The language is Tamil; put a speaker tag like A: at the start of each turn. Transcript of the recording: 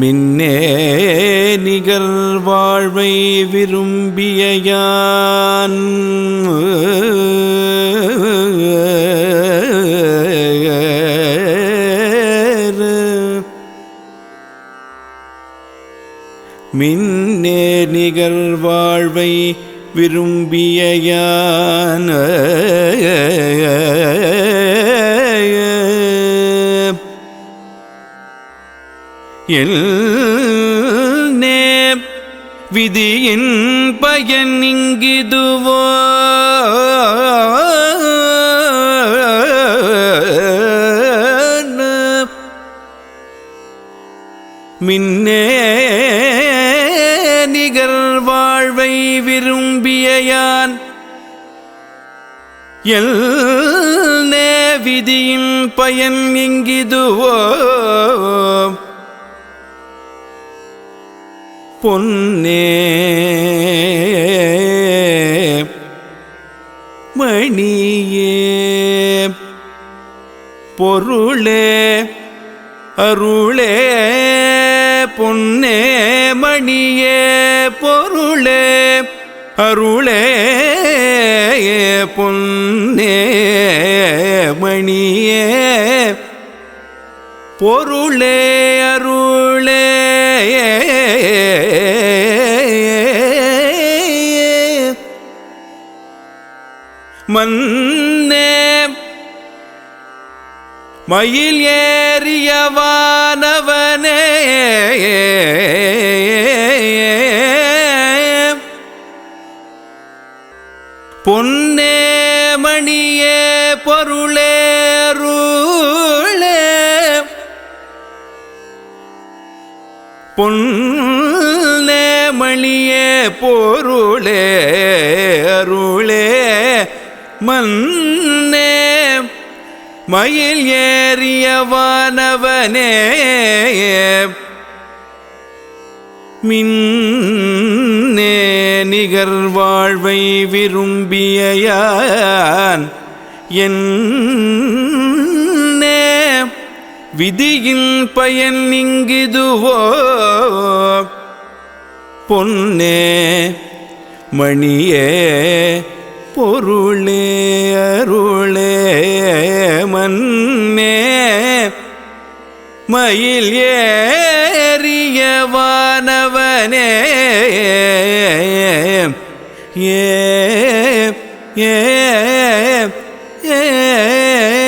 A: மின்னே நிகர் வாழ்வை விரும்பிய மின்னே நிகர் வாழ்வை விரும்பிய யான் விதியின் பயன் இங்கிதுவோ. மின்னே நிகர் வாழ்வை விரும்பியான் எல் நே விதியின் பயன் இங்கிதுவோ. பொன்னே. மணியே பொருளே அருளே. பொன்னே மணியே பொருளே அருளே. பொன்னே மணியே பொருளே அருளே. மன்னே. மயில் ஏறியவானவனே பொன்னே மணியே பொருளேருளே பொன்னே மணியே பொருளே அருளே மன்னே மயில் ஏறியவானவனே மின்னே நிகர் வாழ்வை விரும்பியான் என்னே விதியின் பயன் இங்கிதுவோ பொன்னே மணியே பொருளே அருளே மன்னே. மயில் ஏறியவானவனே ஏ ஏ ஏ.